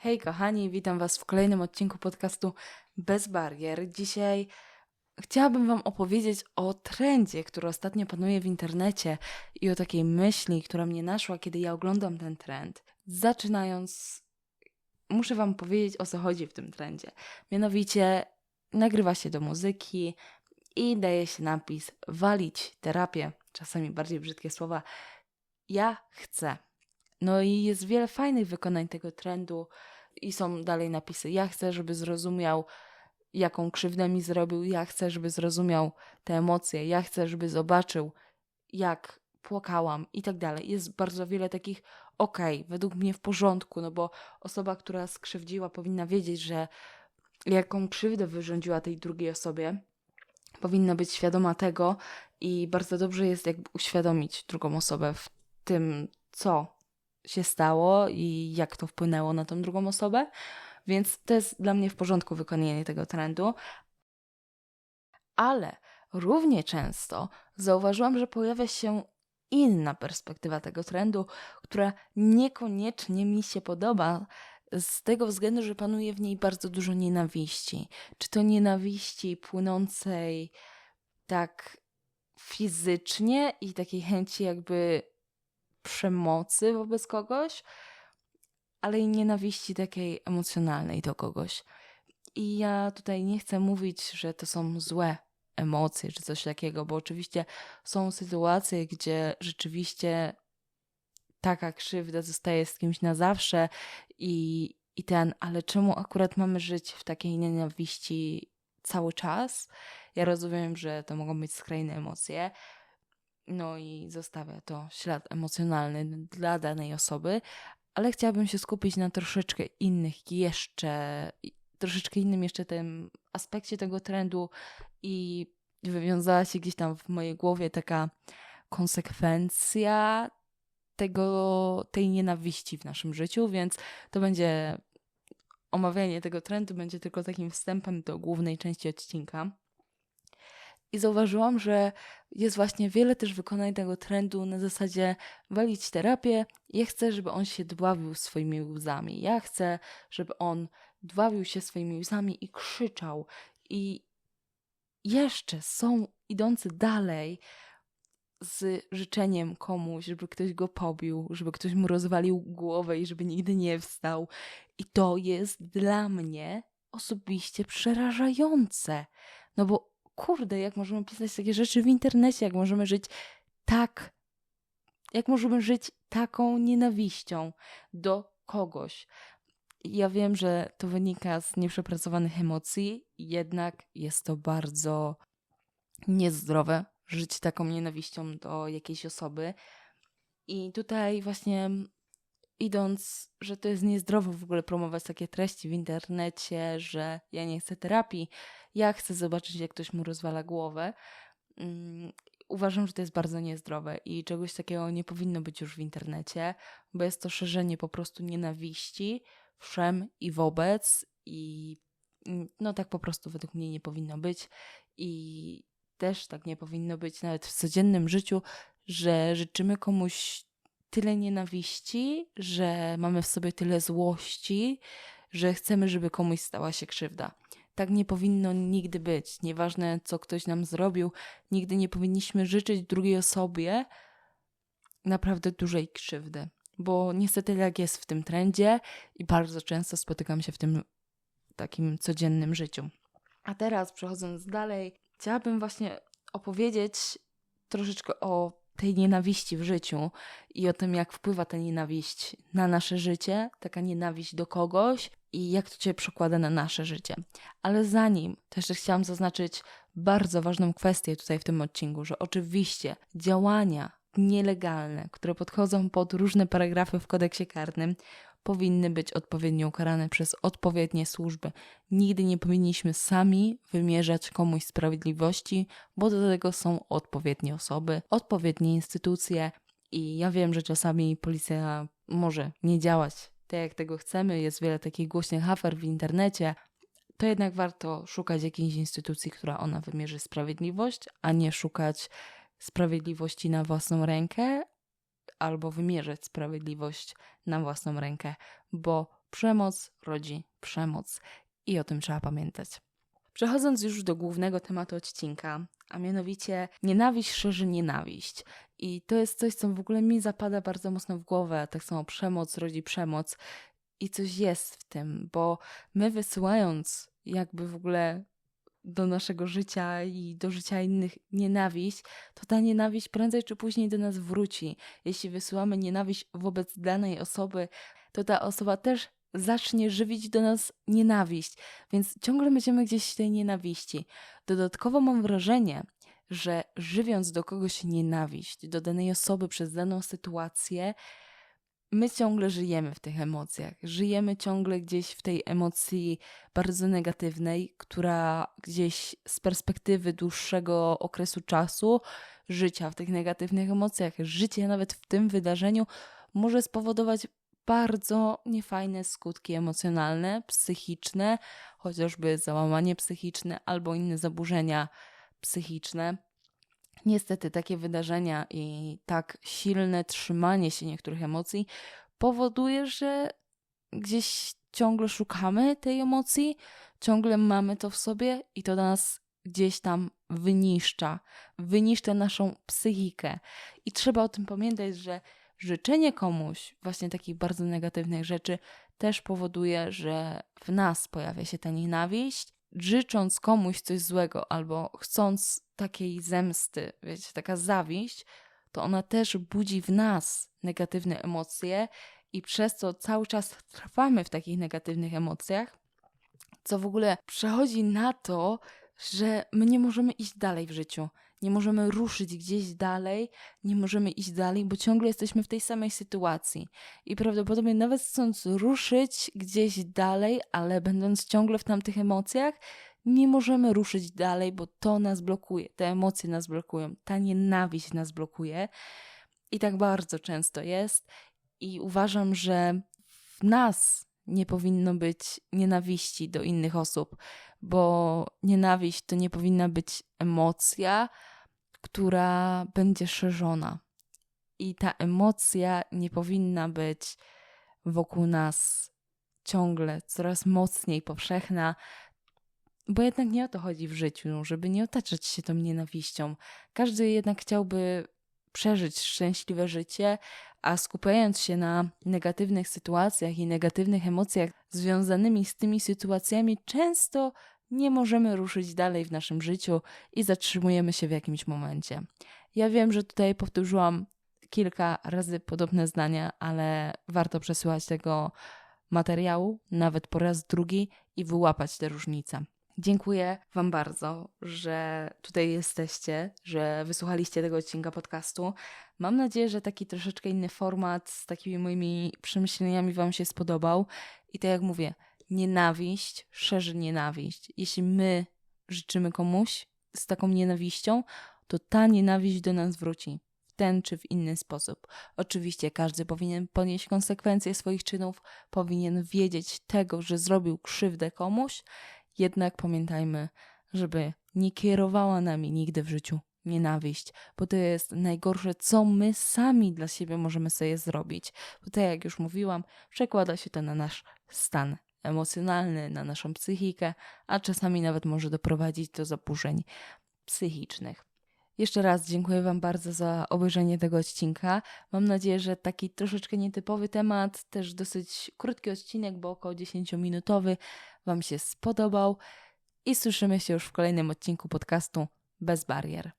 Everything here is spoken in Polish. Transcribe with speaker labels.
Speaker 1: Hej kochani, witam Was w kolejnym odcinku podcastu Bez Barier. Dzisiaj chciałabym Wam opowiedzieć o trendzie, który ostatnio panuje w internecie i o takiej myśli, która mnie naszła, kiedy ja oglądam ten trend. Zaczynając, muszę Wam powiedzieć o co chodzi w tym trendzie. Mianowicie nagrywa się do muzyki i daje się napis walić terapię, czasami bardziej brzydkie słowa. Ja chcę. No i jest wiele fajnych wykonań tego trendu i są dalej napisy. Ja chcę, żeby zrozumiał, jaką krzywdę mi zrobił. Ja chcę, żeby zrozumiał te emocje. Ja chcę, żeby zobaczył, jak płakałam i tak dalej. Jest bardzo wiele takich okej, okay, według mnie w porządku, no bo osoba, która skrzywdziła, powinna wiedzieć, że jaką krzywdę wyrządziła tej drugiej osobie, powinna być świadoma tego i bardzo dobrze jest jakby uświadomić drugą osobę w tym, co się stało i jak to wpłynęło na tą drugą osobę. Więc to jest dla mnie w porządku wykonanie tego trendu. Ale równie często zauważyłam, że pojawia się inna perspektywa tego trendu, która niekoniecznie mi się podoba, z tego względu, że panuje w niej bardzo dużo nienawiści. Czy to nienawiści płynącej tak fizycznie i takiej chęci jakby przemocy wobec kogoś, ale i nienawiści takiej emocjonalnej do kogoś. I ja tutaj nie chcę mówić, że to są złe emocje czy coś takiego, bo oczywiście są sytuacje, gdzie rzeczywiście taka krzywda zostaje z kimś na zawsze i, i ten, ale czemu akurat mamy żyć w takiej nienawiści cały czas? Ja rozumiem, że to mogą być skrajne emocje, no i zostawia to ślad emocjonalny dla danej osoby, ale chciałabym się skupić na troszeczkę innych jeszcze, troszeczkę innym jeszcze tym aspekcie tego trendu i wywiązała się gdzieś tam w mojej głowie taka konsekwencja tego, tej nienawiści w naszym życiu, więc to będzie omawianie tego trendu będzie tylko takim wstępem do głównej części odcinka. I zauważyłam, że jest właśnie wiele też wykonań tego trendu na zasadzie walić terapię. Ja chcę, żeby on się dławił swoimi łzami. Ja chcę, żeby on dławił się swoimi łzami i krzyczał. I jeszcze są idący dalej z życzeniem komuś, żeby ktoś go pobił, żeby ktoś mu rozwalił głowę i żeby nigdy nie wstał. I to jest dla mnie osobiście przerażające. No bo kurde, jak możemy pisać takie rzeczy w internecie, jak możemy żyć tak, jak możemy żyć taką nienawiścią do kogoś. Ja wiem, że to wynika z nieprzepracowanych emocji, jednak jest to bardzo niezdrowe żyć taką nienawiścią do jakiejś osoby. I tutaj właśnie idąc, że to jest niezdrowo w ogóle promować takie treści w internecie, że ja nie chcę terapii, ja chcę zobaczyć, jak ktoś mu rozwala głowę. Um, uważam, że to jest bardzo niezdrowe i czegoś takiego nie powinno być już w internecie, bo jest to szerzenie po prostu nienawiści wszem i wobec i mm, no tak po prostu według mnie nie powinno być i też tak nie powinno być nawet w codziennym życiu, że życzymy komuś tyle nienawiści, że mamy w sobie tyle złości, że chcemy, żeby komuś stała się krzywda. Tak nie powinno nigdy być. Nieważne, co ktoś nam zrobił, nigdy nie powinniśmy życzyć drugiej osobie naprawdę dużej krzywdy. Bo niestety tak jest w tym trendzie i bardzo często spotykam się w tym takim codziennym życiu. A teraz, przechodząc dalej, chciałabym właśnie opowiedzieć troszeczkę o tej nienawiści w życiu i o tym, jak wpływa ta nienawiść na nasze życie, taka nienawiść do kogoś i jak to się przekłada na nasze życie. Ale zanim, jeszcze chciałam zaznaczyć bardzo ważną kwestię tutaj w tym odcinku, że oczywiście działania nielegalne, które podchodzą pod różne paragrafy w kodeksie karnym, powinny być odpowiednio ukarane przez odpowiednie służby. Nigdy nie powinniśmy sami wymierzać komuś sprawiedliwości, bo do tego są odpowiednie osoby, odpowiednie instytucje. I ja wiem, że czasami policja może nie działać tak, jak tego chcemy. Jest wiele takich głośnych afer w internecie. To jednak warto szukać jakiejś instytucji, która ona wymierzy sprawiedliwość, a nie szukać sprawiedliwości na własną rękę, albo wymierzać sprawiedliwość na własną rękę, bo przemoc rodzi przemoc i o tym trzeba pamiętać. Przechodząc już do głównego tematu odcinka, a mianowicie nienawiść szerzy nienawiść. I to jest coś, co w ogóle mi zapada bardzo mocno w głowę. Tak samo przemoc rodzi przemoc. I coś jest w tym, bo my wysyłając jakby w ogóle do naszego życia i do życia innych nienawiść, to ta nienawiść prędzej czy później do nas wróci. Jeśli wysyłamy nienawiść wobec danej osoby, to ta osoba też zacznie żywić do nas nienawiść, więc ciągle będziemy gdzieś tej nienawiści. Dodatkowo mam wrażenie, że żywiąc do kogoś nienawiść, do danej osoby przez daną sytuację, my ciągle żyjemy w tych emocjach. Żyjemy ciągle gdzieś w tej emocji bardzo negatywnej, która gdzieś z perspektywy dłuższego okresu czasu życia w tych negatywnych emocjach, życie nawet w tym wydarzeniu może spowodować bardzo niefajne skutki emocjonalne, psychiczne, chociażby załamanie psychiczne albo inne zaburzenia psychiczne. Niestety takie wydarzenia i tak silne trzymanie się niektórych emocji powoduje, że gdzieś ciągle szukamy tej emocji, ciągle mamy to w sobie i to nas gdzieś tam wyniszcza, wyniszcza naszą psychikę. I trzeba o tym pamiętać, że życzenie komuś właśnie takich bardzo negatywnych rzeczy też powoduje, że w nas pojawia się ta nienawiść. Życząc komuś coś złego albo chcąc takiej zemsty, wiecie, taka zawiść, to ona też budzi w nas negatywne emocje i przez to cały czas trwamy w takich negatywnych emocjach, co w ogóle przechodzi na to, że my nie możemy iść dalej w życiu nie możemy ruszyć gdzieś dalej, nie możemy iść dalej, bo ciągle jesteśmy w tej samej sytuacji. I prawdopodobnie nawet chcąc ruszyć gdzieś dalej, ale będąc ciągle w tamtych emocjach, nie możemy ruszyć dalej, bo to nas blokuje, te emocje nas blokują, ta nienawiść nas blokuje. I tak bardzo często jest. I uważam, że w nas nie powinno być nienawiści do innych osób, bo nienawiść to nie powinna być emocja, która będzie szerzona. I ta emocja nie powinna być wokół nas ciągle coraz mocniej powszechna, bo jednak nie o to chodzi w życiu, żeby nie otaczać się tą nienawiścią. Każdy jednak chciałby przeżyć szczęśliwe życie, a skupiając się na negatywnych sytuacjach i negatywnych emocjach związanymi z tymi sytuacjami, często nie możemy ruszyć dalej w naszym życiu i zatrzymujemy się w jakimś momencie. Ja wiem, że tutaj powtórzyłam kilka razy podobne zdania, ale warto przesłuchać tego materiału, nawet po raz drugi i wyłapać te różnice. Dziękuję Wam bardzo, że tutaj jesteście, że wysłuchaliście tego odcinka podcastu. Mam nadzieję, że taki troszeczkę inny format z takimi moimi przemyśleniami Wam się spodobał. I tak jak mówię, nienawiść szerzy nienawiść. Jeśli my życzymy komuś z taką nienawiścią, to ta nienawiść do nas wróci w ten czy w inny sposób. Oczywiście każdy powinien ponieść konsekwencje swoich czynów, powinien wiedzieć tego, że zrobił krzywdę komuś, jednak pamiętajmy, żeby nie kierowała nami nigdy w życiu nienawiść, bo to jest najgorsze, co my sami dla siebie możemy sobie zrobić. Bo tak jak już mówiłam, przekłada się to na nasz stan emocjonalny, na naszą psychikę, a czasami nawet może doprowadzić do zaburzeń psychicznych. Jeszcze raz dziękuję Wam bardzo za obejrzenie tego odcinka. Mam nadzieję, że taki troszeczkę nietypowy temat, też dosyć krótki odcinek, bo około 10-minutowy, Wam się spodobał. I słyszymy się już w kolejnym odcinku podcastu Bez Barier.